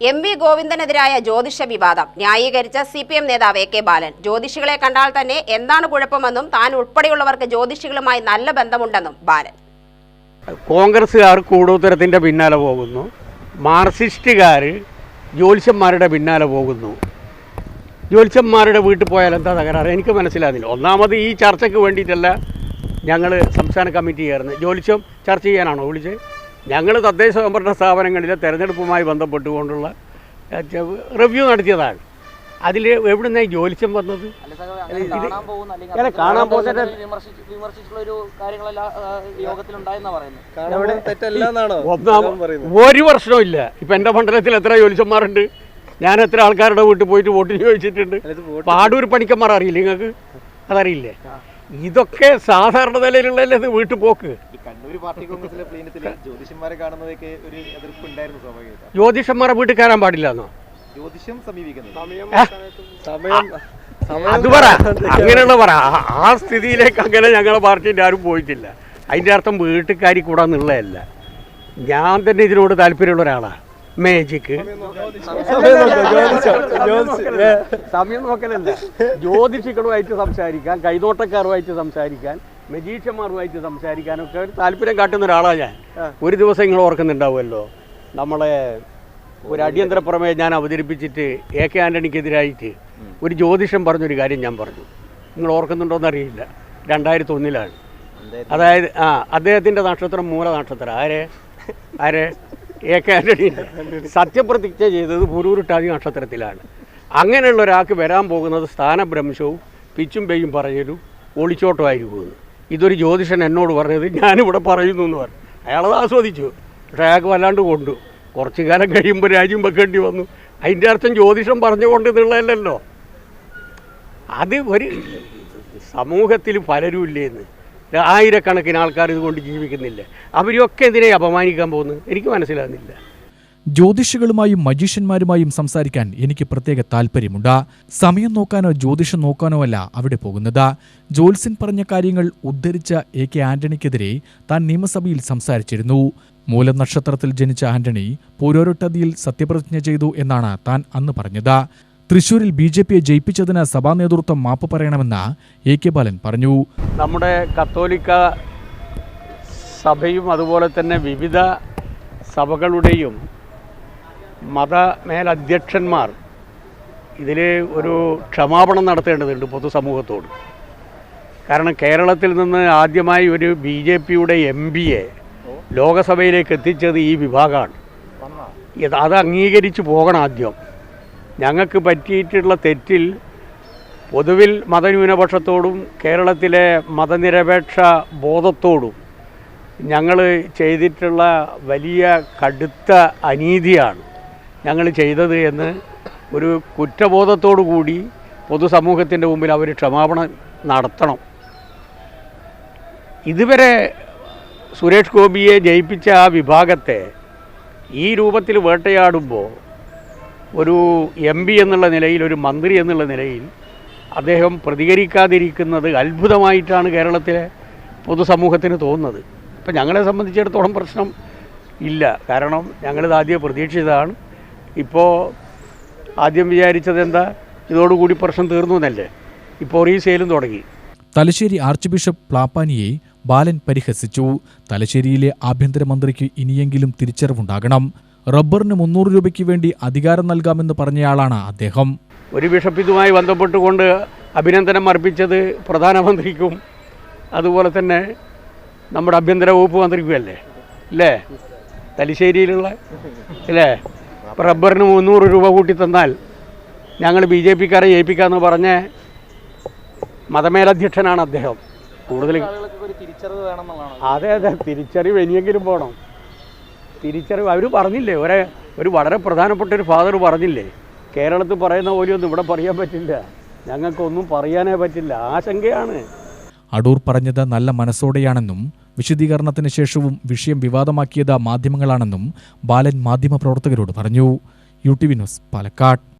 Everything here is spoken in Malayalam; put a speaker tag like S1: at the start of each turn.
S1: എം വി ഗോവിന്ദനെതിരായ ജ്യോതിഷ വിവാദം. ന്യായീകരിച്ച സി പി എം നേതാവ് എ കെ ബാലൻ. ജ്യോതിഷികളെ കണ്ടാൽ തന്നെ എന്താണ് കുഴപ്പമെന്നും താൻ ഉൾപ്പെടെയുള്ളവർക്ക് ജ്യോതിഷികളുമായി നല്ല ബന്ധമുണ്ടെന്നും ബാലൻ.
S2: കോൺഗ്രസ്സുകാർ കൂടോത്തരത്തിന്റെ പിന്നാലെ പോകുന്നു. മാർക്സിസ്റ്റുകാർ ജ്യോത്സ്യന്മാരുടെ പിന്നാലെ പോകുന്നു. ജ്യോത്സ്യന്മാരുടെ വീട്ടിൽ പോയാൽ എന്താ തകരാറ്? എനിക്ക് മനസ്സിലാകുന്നില്ല. ഒന്നാമത് ഈ ചർച്ചയ്ക്ക് വേണ്ടിയിട്ടല്ല ഞങ്ങൾ സംസ്ഥാന കമ്മിറ്റി ചേർന്ന് ജ്യോത്സ്യം ചർച്ച ചെയ്യാനാണോ വിളിച്ചത്? ഞങ്ങൾ തദ്ദേശ സ്വയംഭരണ സ്ഥാപനങ്ങളിലെ തെരഞ്ഞെടുപ്പുമായി ബന്ധപ്പെട്ടുകൊണ്ടുള്ള റിവ്യൂ നടത്തിയതാണ്. അതിൽ എവിടുന്ന ജോലിച്ചം വന്നത്?
S3: അല്ല കാണാൻ പോകുന്ന ഒരു
S2: പ്രശ്നവും ഇല്ല. ഇപ്പൊ എന്റെ മണ്ഡലത്തിൽ എത്ര ജോലിച്ചന്മാരുണ്ട് ഞാൻ എത്ര ആൾക്കാരുടെ വീട്ടിൽ പോയിട്ട് വോട്ടിന് ചോദിച്ചിട്ടുണ്ട്? പാടൂർ പണിക്കന്മാർ അറിയില്ല നിങ്ങൾക്ക്? അതറിയില്ലേ? ഇതൊക്കെ സാധാരണ നിലയിലുള്ളതല്ലേ വീട്ടു വീട്ടിൽ പോക്ക്
S4: ജ്യോതിഷന്മാരെ
S2: വീട്ടിൽ കയറാൻ പാടില്ല എന്നോ
S4: ജ്യോതിഷം സമീപിക്കുന്നത്
S2: സമയം അത് പറ. അങ്ങനെയുള്ള പറ. ആ- സ്ഥിതിയിലേക്ക് അങ്ങനെ ഞങ്ങളെ പാർട്ടിന്റെ ആരും പോയിട്ടില്ല. അതിന്റെ അർത്ഥം വീട്ടുകാരി കൂടാന്നുള്ളതല്ല. ഞാൻ തന്നെ ഇതിനോട് താല്പര്യമുള്ള ഒരാളാണ് മേജിക്ക് സമയം നോക്കലല്ല ജ്യോതിഷികളുമായിട്ട് സംസാരിക്കാൻ കൈതോട്ടക്കാരുമായിട്ട് സംസാരിക്കാൻ മജീഷ്യന്മാരുമായിട്ട് സംസാരിക്കാനൊക്കെ ഒരു താല്പര്യം കാട്ടുന്ന ഒരാളാണ് ഞാൻ. ഒരു ദിവസം നിങ്ങൾ ഓർക്കുന്നുണ്ടാവുമല്ലോ. നമ്മളെ ഒരു അടിയന്തര പ്രമേയം ഞാൻ അവതരിപ്പിച്ചിട്ട് എ കെ ആന്റണിക്കെതിരായിട്ട് ഒരു ജ്യോതിഷം പറഞ്ഞൊരു കാര്യം ഞാൻ പറഞ്ഞു. നിങ്ങൾ ഓർക്കുന്നുണ്ടോയെന്ന് അറിയില്ല. രണ്ടായിരത്തി ഒന്നിലാണ് അതായത് ആ അദ്ദേഹത്തിന്റെ നക്ഷത്രം മൂല നക്ഷത്രം ആരെ? ആരെ? എ കെ ആന്റണീന്റെ സത്യപ്രതിജ്ഞ ചെയ്തത് പുരൂരുട്ടാതി നക്ഷത്രത്തിലാണ്. അങ്ങനെയുള്ള ഒരാൾക്ക് വരാൻ പോകുന്നത് സ്ഥാനഭ്രംശവും പിച്ചും പെയ്യും പറഞ്ഞൊരു ഒളിച്ചോട്ടമായിരിക്കുമെന്ന് ഇതൊരു ജ്യോതിഷൻ എന്നോട് പറഞ്ഞത് ഞാനിവിടെ പറയുന്നു എന്ന് പറഞ്ഞു. അയാളത് ആസ്വദിച്ചു. പക്ഷേ അയാൾക്ക് വല്ലാണ്ട് കൊണ്ടു. കുറച്ചു കാലം കഴിയുമ്പോൾ രാജ്യം വെക്കേണ്ടി വന്നു. അതിന്റെ അർത്ഥം ജ്യോതിഷം പറഞ്ഞുകൊണ്ട് എന്നുള്ളതല്ലല്ലോ. അത് ഒരു സമൂഹത്തിൽ പലരും ഇല്ലേന്ന് ആയിരക്കണക്കിന് ആൾക്കാർ ഇതുകൊണ്ട് ജീവിക്കുന്നില്ല. അവരൊക്കെ എന്തിനെ അപമാനിക്കാൻ പോകുന്നു എനിക്ക് മനസ്സിലാകുന്നില്ല.
S5: ജ്യോതിഷികളുമായും മജീഷ്യന്മാരുമായും സംസാരിക്കാൻ എനിക്ക് പ്രത്യേക താല്പര്യമുണ്ട് സമയം നോക്കാനോ ജ്യോതിഷം നോക്കാനോ അല്ല അവിടെ പോകുന്നത്. ജോത്സ്യൻ പറഞ്ഞ കാര്യങ്ങൾ ഉദ്ധരിച്ച എ കെ ആന്റണിക്കെതിരെ താൻ നിയമസഭയിൽ സംസാരിച്ചിരുന്നു. മൂലനക്ഷത്രത്തിൽ ജനിച്ച ആന്റണി പൂരോരൊട്ടതിയിൽ സത്യപ്രതിജ്ഞ ചെയ്തു എന്നാണ് താൻ അന്ന് പറഞ്ഞത്. തൃശൂരിൽ ബി ജെ പിയെ ജയിപ്പിച്ചതിന് സഭാ നേതൃത്വം മാപ്പ് പറയണമെന്ന് എ കെ ബാലൻ പറഞ്ഞു.
S2: നമ്മുടെ കത്തോലിക്ക സഭയും അതുപോലെ തന്നെ വിവിധ സഭകളുടെയും മത മേലധ്യക്ഷന്മാർ ഇതിൽ ഒരു ക്ഷമാപണം നടത്തേണ്ടതുണ്ട് പൊതുസമൂഹത്തോട്. കാരണം കേരളത്തിൽ നിന്ന് ആദ്യമായി ഒരു ബി ജെ പിയുടെ എം പിയെ ലോകസഭയിലേക്ക് എത്തിച്ചത് ഈ വിഭാഗമാണ്. അത് അംഗീകരിച്ചു പോകണം ആദ്യം. ഞങ്ങൾക്ക് പറ്റിയിട്ടുള്ള തെറ്റിൽ പൊതുവിൽ മതന്യൂനപക്ഷത്തോടും കേരളത്തിലെ മതനിരപേക്ഷ ബോധത്തോടും ഞങ്ങൾ ചെയ്തിട്ടുള്ള വലിയ കടുത്ത അനീതിയാണ് ഞങ്ങൾ ചെയ്തത് എന്ന് ഒരു കുറ്റബോധത്തോടു കൂടി പൊതുസമൂഹത്തിന്റെ മുമ്പിൽ അവർ ക്ഷമാപണം നടത്തണം. ഇതുവരെ സുരേഷ് ഗോപിയെ ജയിപ്പിച്ച ആ വിഭാഗത്തെ ഈ രൂപത്തിൽ വേട്ടയാടുമ്പോൾ ഒരു എം പി എന്നുള്ള നിലയിൽ ഒരു മന്ത്രി എന്നുള്ള നിലയിൽ അദ്ദേഹം പ്രതികരിക്കാതിരിക്കുന്നത് അത്ഭുതമായിട്ടാണ് കേരളത്തിലെ പൊതുസമൂഹത്തിന് തോന്നുന്നത്. ഇപ്പം ഞങ്ങളെ സംബന്ധിച്ചിടത്തോളം പ്രശ്നം ഇല്ല. കാരണം ഞങ്ങളിത് ആദ്യം പ്രതീക്ഷിച്ചതാണ്. ഇപ്പോൾ ആദ്യം വിചാരിച്ചത് എന്താ? ഇതോടുകൂടി പ്രശ്നം തീർന്നു എന്നല്ലേ? ഇപ്പോൾ റീസെയിലും തുടങ്ങി.
S5: തലശ്ശേരി ആർച്ച് ബിഷപ്പ് പ്ലാപ്പാനിയെ ബാലൻ പരിഹസിച്ചു. തലശ്ശേരിയിലെ ആഭ്യന്തരമന്ത്രിക്ക് ഇനിയെങ്കിലും തിരിച്ചറിവുണ്ടാകണം. റബ്ബറിന് മുന്നൂറ് രൂപയ്ക്ക് വേണ്ടി അധികാരം നൽകാമെന്ന് പറഞ്ഞയാളാണ് അദ്ദേഹം.
S2: ഒരു ബിഷപ്പ് ഇതുമായി ബന്ധപ്പെട്ടുകൊണ്ട് അഭിനന്ദനം അർപ്പിച്ചത് പ്രധാനമന്ത്രിക്കും അതുപോലെ തന്നെ നമ്മുടെ ആഭ്യന്തര വകുപ്പ് മന്ത്രിക്കുമല്ലേ? അല്ലേ? തലശ്ശേരിയിലുള്ള അല്ലേ? റബ്ബറിന് മുന്നൂറ് രൂപ കൂട്ടി തന്നാൽ ഞങ്ങൾ ബി ജെ പിക്കാരെ ജയിപ്പിക്കാമെന്ന് പറഞ്ഞ മതമേലധ്യക്ഷനാണ് അദ്ദേഹം. കൂടുതൽ അതെ അതെ. തിരിച്ചറിവ് ഇനിയെങ്കിലും പോകണം തിരിച്ചറിവ് അവർ പറഞ്ഞില്ലേ? ഒരേ ഒരു വളരെ പ്രധാനപ്പെട്ട ഒരു ഫാദർ പറഞ്ഞില്ലേ? കേരളത്തിൽ പറയുന്ന പോലെയൊന്നും ഇവിടെ പറയാൻ പറ്റില്ല. ഞങ്ങൾക്കൊന്നും പറയാനേ പറ്റില്ല. ആശങ്കയാണ്.
S5: അടൂർ പറഞ്ഞത് നല്ല മനസ്സോടെയാണെന്നും വിശദീകരണത്തിന് ശേഷവും വിഷയം വിവാദമാക്കിയത് മാധ്യമങ്ങളാണെന്നും ബാലൻ മാധ്യമപ്രവർത്തകരോട് പറഞ്ഞു. U T V news Palakkad.